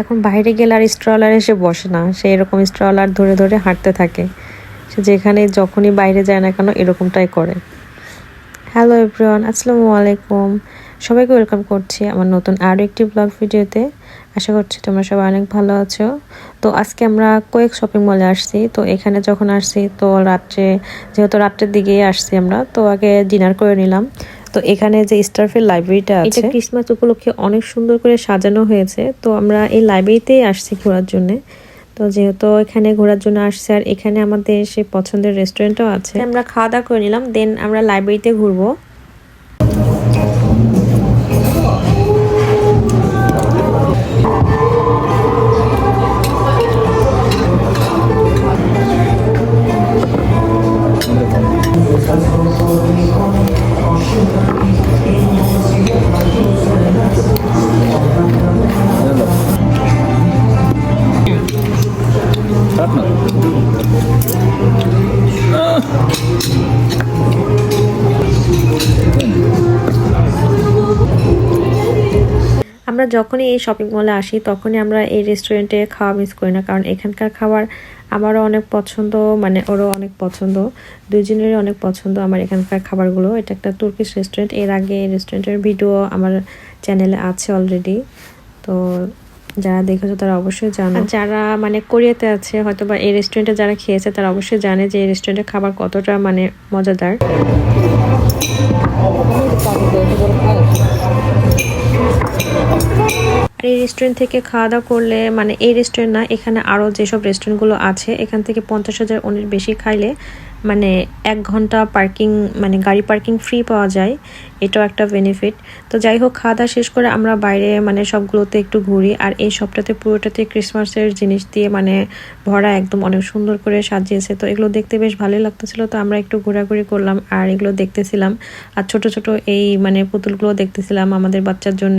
এখন বাইরে গেলে আর স্ট্রলার এসে বসে না। সে এরকম স্ট্রলার ধরে ধরে হাঁটতে থাকে। সে যেখানে যখনই বাইরে যায় না কেন এরকমটাই করে। হ্যালো এভরিওয়ান আসসালামু আলাইকুম। সবাইকে ওয়েলকাম করছি আমার নতুন আরও একটি ব্লগ ভিডিওতে। আশা করছি তোমরা সবাই অনেক ভালো আছো। তো আজকে আমরা কয়েক শপিং মলে আসছি। তো এখানে যখন আসছি, তো রাত্রে, যেহেতু রাত্রের দিকেই আসছি আমরা, তো আগে ডিনার করে নিলাম। তো এখানে যে স্টারফিল লাইব্রেরিটা আছে এটা ক্রিসমাস উপলক্ষে অনেক সুন্দর করে সাজানো হয়েছে। তো আমরা এই লাইব্রেরিতেই আসছি ঘোরার জন্য। তো যেহেতু এখানে ঘোরার জন্য আসছে আর এখানে আমাদের সেই পছন্দের রেস্টুরেন্টও আছে। আমরা খাওয়া দাওয়া করে নিলাম দেন আমরা লাইব্রেরিতে ঘুরবো। আমরা যখনই এই শপিং মলে আসি, তখনই আমরা এই রেস্টুরেন্টে খাওয়া মিস করি না। কারণ এখানকার খাবার আমারও অনেক পছন্দ মানে ওরও অনেক পছন্দ, দুজনেরই অনেক পছন্দ আমার এখানকার খাবারগুলো। এটা একটা তুর্কিশ রেস্টুরেন্টের আগে এই রেস্টুরেন্টের ভিডিও আমার চ্যানেলে আছে অলরেডি তো যারা দেখেছ তারা অবশ্যই জানো। যারা মানে কোরিয়াতে আছে হয়তো বা এই রেস্টুরেন্টে যারা খেয়েছে, তারা অবশ্যই জানে যে এই রেস্টুরেন্টের খাবার কতটা মানে মজাদার। এই রেস্টুরেন্ট থেকে খাওয়া দাওয়া করলে মানে এই রেস্টুরেন্ট না, এখানে আরও যেসব রেস্টুরেন্টগুলো আছে, এখান থেকে পঞ্চাশ হাজার অনেক বেশি খাইলে মানে এক ঘণ্টা পার্কিং মানে গাড়ি পার্কিং ফ্রি পাওয়া যায়। এটাও একটা বেনিফিট তো যাই হোক, খাওয়া দাওয়া শেষ করে আমরা বাইরে মানে সবগুলোতে একটু ঘুরি, আর এই সবটাতে পুরোটাতে ক্রিসমাসের জিনিস দিয়ে মানে ভরা একদম অনেক সুন্দর করে সাজিয়েছে। তো এগুলো দেখতে বেশ ভালোই লাগতেছিল। তো আমরা একটু ঘোরাঘুরি করলাম, আর এগুলো দেখতেছিলাম। আর ছোট ছোট এই মানে পুতুলগুলো দেখতেছিলাম আমাদের বাচ্চার জন্য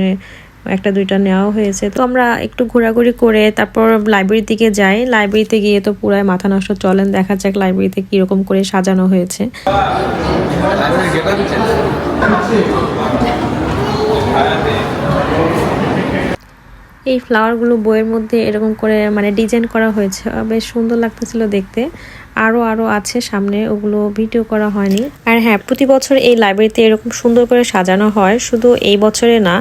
একটা দুইটা নেওয়া হয়েছে। তো আমরা একটু ঘোরাঘুরি করে তারপর লাইব্রেরির দিকে যাই। লাইব্রেরিতে গিয়ে তো পুরাই মাথা নষ্ট চলেন, দেখা যাক লাইব্রেরিতে কীরকম করে সাজানো হয়েছে। এই ফ্লাওয়ারগুলো বইয়ের মধ্যে এরকম করে মানে ডিজাইন করা হয়েছে। বেশ সুন্দর লাগতেছিল দেখতে। আরও আরও আছে সামনে, ওগুলো ভিডিও করা হয়নি। আর হ্যাঁ প্রতি বছর এই লাইব্রেরিতে এরকম সুন্দর করে সাজানো হয়। শুধু এই বছরে না,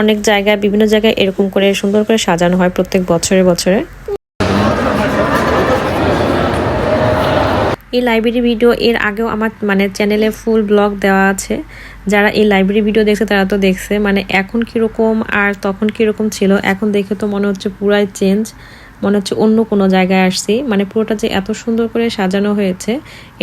অনেক জায়গায়, বিভিন্ন জায়গায় এরকম করে সুন্দর করে সাজানো হয় প্রত্যেক বছরে বছরে। এই লাইব্রেরি ভিডিও এর আগেও আমার মানে চ্যানেলে ফুল ব্লগ দেওয়া আছে। যারা এই লাইব্রেরি ভিডিও দেখছে, তারা তো দেখছে। মানে এখন কীরকম আর তখন কীরকম ছিল, এখন দেখে তো মনে হচ্ছে পুরাই চেঞ্জ মনে হচ্ছে অন্য কোনো জায়গায় আসছি। মানে পুরোটা যে এত সুন্দর করে সাজানো হয়েছে,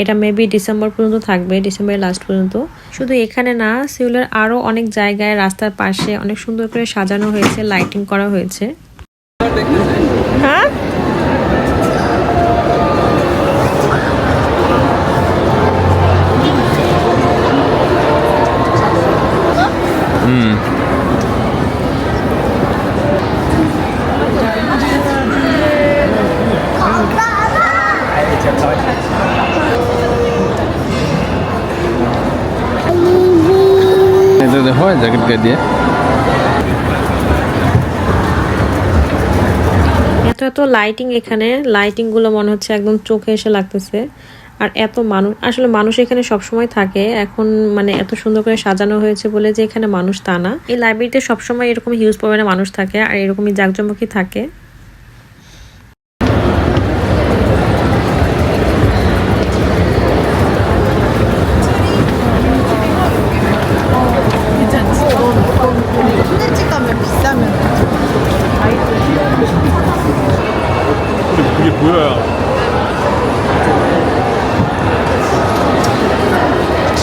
এটা মেবি ডিসেম্বর পর্যন্ত থাকবে ডিসেম্বরের লাস্ট পর্যন্ত। শুধু এখানে না সিউলের আরও অনেক জায়গায় রাস্তার পাশে অনেক সুন্দর করে সাজানো হয়েছে লাইটিং করা হয়েছে। হ্যাঁ? এটাতে হয় জ্যাকেট গায়ে দিয়ে। এত এত লাইটিং এখানে লাইটিংগুলো মনে হচ্ছে একদম চোখে এসে লাগতেছে। আর এত মানুষ আসলে মানুষ এখানে সবসময় থাকে। এখন মানে এত সুন্দর করে সাজানো হয়েছে বলে যে এখানে মানুষ তা না। এই লাইব্রেরিতে সবসময় এরকম হিউজ পরিমাণে মানুষ থাকে আর এরকমই জাঁকজমকি থাকে।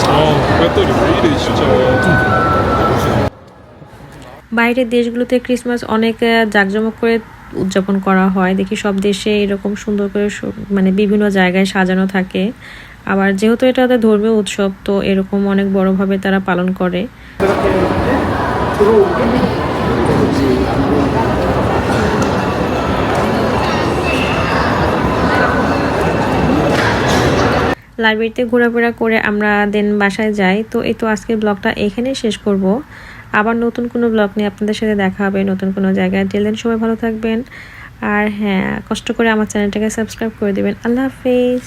아, 배터리 왜 이래 진짜. বাইরের দেশগুলোতে ক্রিসমাস অনেক আহ, জাঁকজমক করে উদযাপন করা হয় দেখি সব দেশে এরকম সুন্দর করে সু- মানে বিভিন্ন জায়গায় সাজানো থাকে আবার যেহেতু এটা ওদের ধর্মীয় উৎসব তো এরকম অনেক বড়ভাবে তারা পালন করে লাইব্রেরিতে ঘোরাফেরা করে আমরা দেন বাসায় যাই। তো এই তো আজকের ব্লগটা এখানেই শেষ করব। আবার নতুন কোনো ব্লগ নিয়ে আপনাদের সাথে দেখা হবে নতুন কোনো জায়গায়। টেল দেন সবাই ভালো থাকবেন। আর হ্যাঁ কষ্ট করে আমার চ্যানেলটাকে সাবস্ক্রাইব করে দেবেন। আল্লাহ হাফেজ।